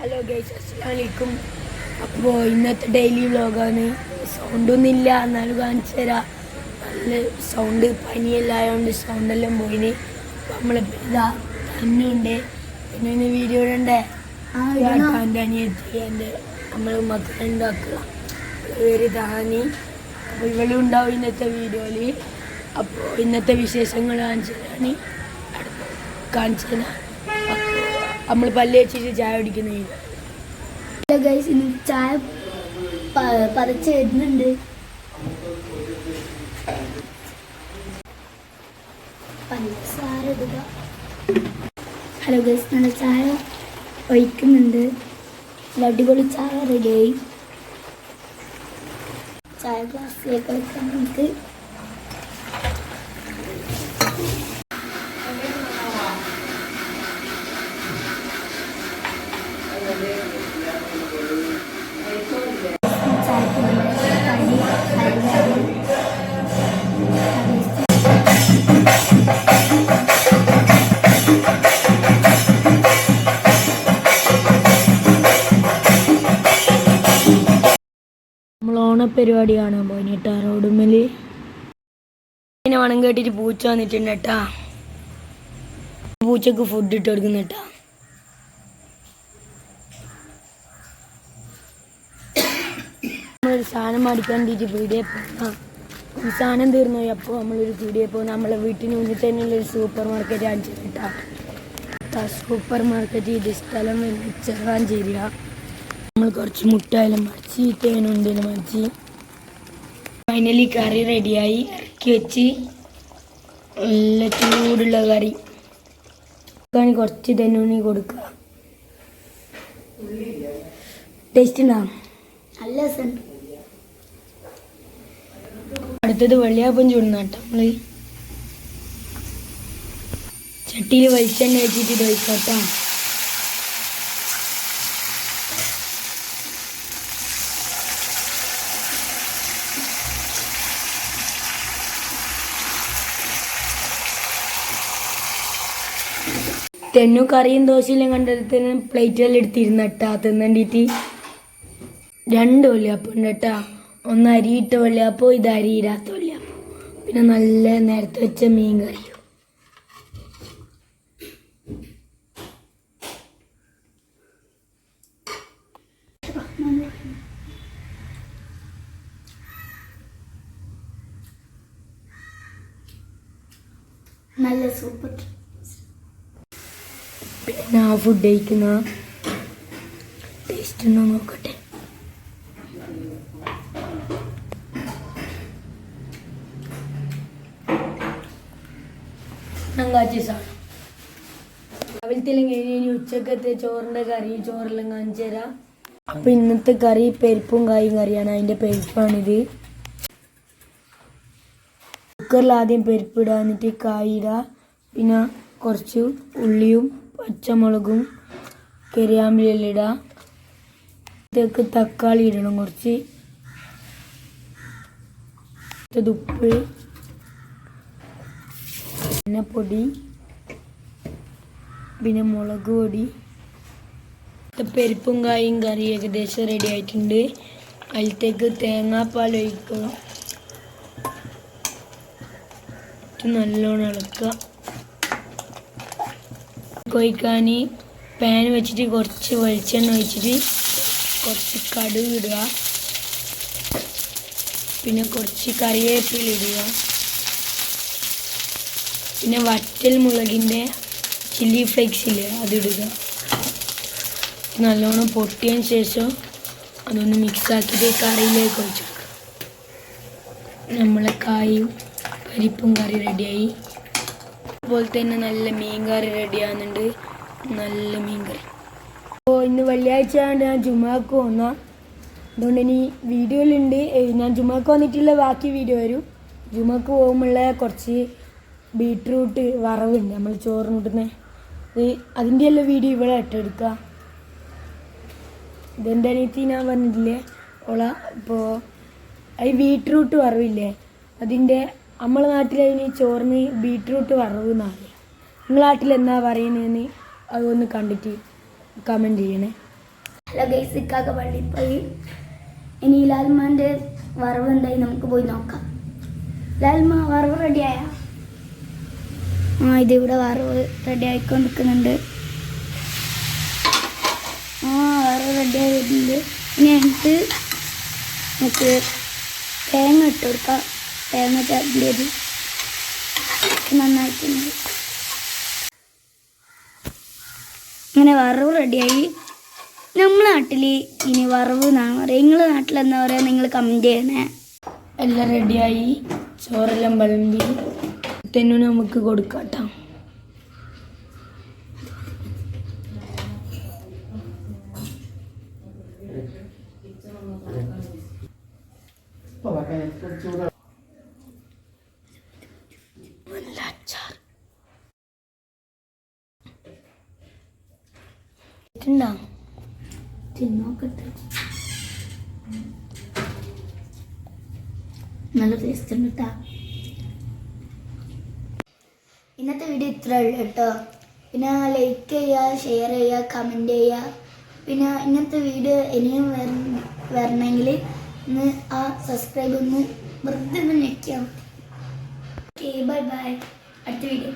Hello guys അസ്സലാമലൈക്കും അപ്പോൾ ഇന്നത്തെ ഡെയിലി വ്ലോഗാണ് സൗണ്ടൊന്നും ഇല്ല. എന്നാലും കാണിച്ചു തരാം. നല്ല സൗണ്ട് പനിയെല്ലാം ആയതുകൊണ്ട് സൗണ്ടെല്ലാം പോയിന്. നമ്മളിപ്പോൾ ഇതാ തന്നുണ്ട്. പിന്നെ ഇന്ന് വീഡിയോ ഇടണ്ടേ. എന്റെ അനിയത്തി എന്റെ നമ്മൾ മക്കളെ ഉണ്ടാക്കുക പേര് താനി അപ്പോൾ ഇവളും ഉണ്ടാവും ഇന്നത്തെ വീഡിയോയിൽ അപ്പോൾ ഇന്നത്തെ വിശേഷങ്ങൾ കാണിച്ചു തരാണ് കാണിച്ചു തരാം. അപ്പോൾ നമ്മൾ പല്ല് വെച്ചിട്ട് ചായ കുടിക്കുന്നത് ഹലോ ചായ പതച്ച് വരുന്നുണ്ട്. പഞ്ചസാര ഇടുക. ഹലോ ഗൈസ് നല്ല ചായ ഒഴിക്കുന്നുണ്ട്. അടിപൊളി ചായ റെഡിയായി ചായ ഗ്ലാസ്സിലേക്ക് വെക്കാൻ നമുക്ക്. ഓണപ്പരിപാടി കാണാൻ പോയിന് കേട്ടാ റോഡുമ്മൽ പിന്നെ മണം കേട്ടിട്ട് പൂച്ച വന്നിട്ടുണ്ട് കേട്ടാ പൂച്ചക്ക് ഫുഡ് ഇട്ട് കൊടുക്കുന്ന നമ്മളൊരു സാധനം മേടിക്കാൻ വേണ്ടിയിട്ട് പീടിയെ പോകാം സാധനം തീർന്നു പോയി. അപ്പോൾ നമ്മളൊരു പീടിയെ പോകും നമ്മളെ വീട്ടിന് മുന്നിൽ തന്നെയുള്ള ഒരു സൂപ്പർ മാർക്കറ്റ് കാണിച്ചു കേട്ടാ സൂപ്പർ മാർക്കറ്റ് ഇത് സ്ഥലം ചെറുവാഞ്ചേരിയാണ് നമ്മൾ കുറച്ച് മുട്ടായാലും മടിച്ച് തേനുണ്ടെങ്കിലും മറിച്ച്. ഫൈനലി കറി റെഡിയായി ഇറക്കി വെച്ച് നല്ല ചൂടുള്ള കറി ക്കാണ് കുറച്ച് ധനുണി കൊടുക്കുക. ടേസ്റ്റ് ഉണ്ടാവും നല്ല രസം. അടുത്തത് വെള്ളിയാപ്പം ചൂടുന്ന കേട്ടോ നമ്മൾ ചട്ടിയിൽ വെളിച്ചെണ്ണ വെച്ചിട്ട് ഇത് ഒഴിക്കാട്ടോ തെന്നു കറിയും ദോശയിലും കണ്ടെടുത്തിന് എടുത്തിരുന്ന എടുത്തിരുന്നട്ടാ തിന്നണ്ടിട്ട്. രണ്ട് വെള്ളിയപ്പം ഉണ്ട് കേട്ടാ. ഒന്ന് അരിയിട്ട വെള്ളിയപ്പം ഇത് അരിയിടാത്ത വെള്ളിയപ്പം. പിന്നെ നല്ല നേരത്തെ വെച്ച മീൻ കറിയും. നല്ല സൂപ്പർ പിന്നെ ആ ഫുഡ് കഴിക്കുന്ന ടേസ്റ്റ് ഉണ്ടോ നോക്കട്ടെ. കാച്ചി സാധനം. രാവിലത്തെ ഇനി ഉച്ചക്കത്തെ ചോറിന്റെ കറി ചോറെല്ലാം കാണിച്ചു തരാം. അപ്പം ഇന്നത്തെ കറി പരിപ്പും കായും കറിയാണ്. അതിന്റെ പരിപ്പാണിത്. കുക്കറിൽ ആദ്യം പരിപ്പിടുക എന്നിട്ട് കായിടുക പിന്നെ കുറച്ച് ഉള്ളിയും പച്ചമുളകും കരിയാമ്പിലെല്ലാം ഇടാം ഇതൊക്കെ തക്കാളി ഇടണം കുറച്ച്. ഉപ്പ് പിന്നെ പൊടി പിന്നെ മുളക് പൊടി. പരിപ്പും കായും കറി ഏകദേശം റെഡി ആയിട്ടുണ്ട്. അതിലത്തേക്ക് തേങ്ങാപ്പാൽ ഒഴിക്കുക നല്ലോണം ഇളക്കുക. കൊയ്ക്കാൻ പാൻ വെച്ചിട്ട് കുറച്ച് വെളിച്ചെണ്ണ ഒഴിച്ചിട്ട് കുറച്ച് കടുക് ഇടുക. പിന്നെ കുറച്ച് കറിവേപ്പില ഇടുക. പിന്നെ വറ്റൽ മുളകിന്റെ ചില്ലി ഫ്ലേക്സ് ഇല്ലേ അതിടുക നല്ലോണം പൊട്ടിയതിന് ശേഷം അതൊന്ന് മിക്സാക്കിയിട്ട് കറിയിലേക്ക് ഒഴിച്ചു നമ്മളെ കായും പരിപ്പും കറി റെഡിയായി അതുപോലെ തന്നെ നല്ല മീൻ കറി റെഡിയാകുന്നുണ്ട് നല്ല മീൻ കറി അപ്പോൾ ഇന്ന് വെള്ളിയാഴ്ച ആയതുകൊണ്ട് ഞാൻ ജുമാക്ക് വന്ന അതുകൊണ്ട് ഇനി വീഡിയോയിലുണ്ട്. ഞാൻ ജുമാക്ക് വന്നിട്ടുള്ള ബാക്കി വീഡിയോ വരും. ജുമാക്ക് പോകുമ്പോഴുള്ള കുറച്ച് ബീട്രൂട്ട് വറവുണ്ട്. നമ്മൾ ചോറിനിട്ടുന്ന അത് അതിന്റെ എല്ലാം വീഡിയോ ഇവിടെ ഇട്ടെടുക്കുക. ഇതെന്റെ അനിയത്തി ഞാൻ പറഞ്ഞിട്ടില്ലേ? ഓള ഇപ്പോൾ ഈ ബീട്രൂട്ട് വറവില്ലേ? അതിന്റെ നമ്മളെ നാട്ടിൽ അതിന് ചോറിന് ബീട്രൂട്ട് വറവ് എന്നാണ് പറയുക നിങ്ങളെ നാട്ടിൽ എന്താ പറയുന്നതെന്ന് അതൊന്ന് കണ്ടിട്ട് കമന്റ് ചെയ്യണേ. ഹലോ ഗൈസ് ഇക്കാക്ക പള്ളി പോയി. ഇനി ലാൽമാന്റെ വറവ് എന്തായി നമുക്ക് പോയി നോക്കാം. ലാൽമ വറവ് റെഡിയായ ആ ഇതിവിടെ വറവ് റെഡി ആയിക്കൊണ്ടിരിക്കുന്നുണ്ട്. ആ വറവ് റെഡി ആയിട്ടുണ്ട്. ഇനി എന്നിട്ട് നമുക്ക് തേങ്ങ ഇട്ട് കൊടുക്കാം. തേങ്ങ ചേർത്തിയത് നന്നായിട്ടുണ്ട്. അങ്ങനെ വറവ് റെഡിയായി. നമ്മളെ നാട്ടിൽ ഇനി വറവ് എന്നാണ് പറയുക നിങ്ങളെ നാട്ടിൽ എന്താ പറയുക നിങ്ങൾ കമന്റ് ചെയ്യണേ. എല്ലാം റെഡിയായി. ചോറെല്ലാം വിളമ്പി. തെന്നു നമുക്ക് കൊടുക്കാം കേട്ടോ നല്ല ഇട്ടുണ്ടോ തിന്നോക്കട്ടെ നല്ല ടേസ്റ്റ് ഉണ്ട് കേട്ടോ ഇന്നത്തെ വീഡിയോ ഇത്ര ഉള്ളു കേട്ടോ. പിന്നെ ലൈക്ക് ചെയ്യുക ഷെയർ ചെയ്യുക കമന്റ് ചെയ്യുക. പിന്നെ ഇങ്ങനത്തെ വീഡിയോ ഇനിയും വര- വരണമെങ്കിൽ ഒന്ന് ആ സബ്സ്ക്രൈബ് ഒന്ന് വെറുതെ ഒന്ന് ഞെക്കിയാൽ ഓക്കെ ബൈ ബൈ അടുത്ത വീഡിയോ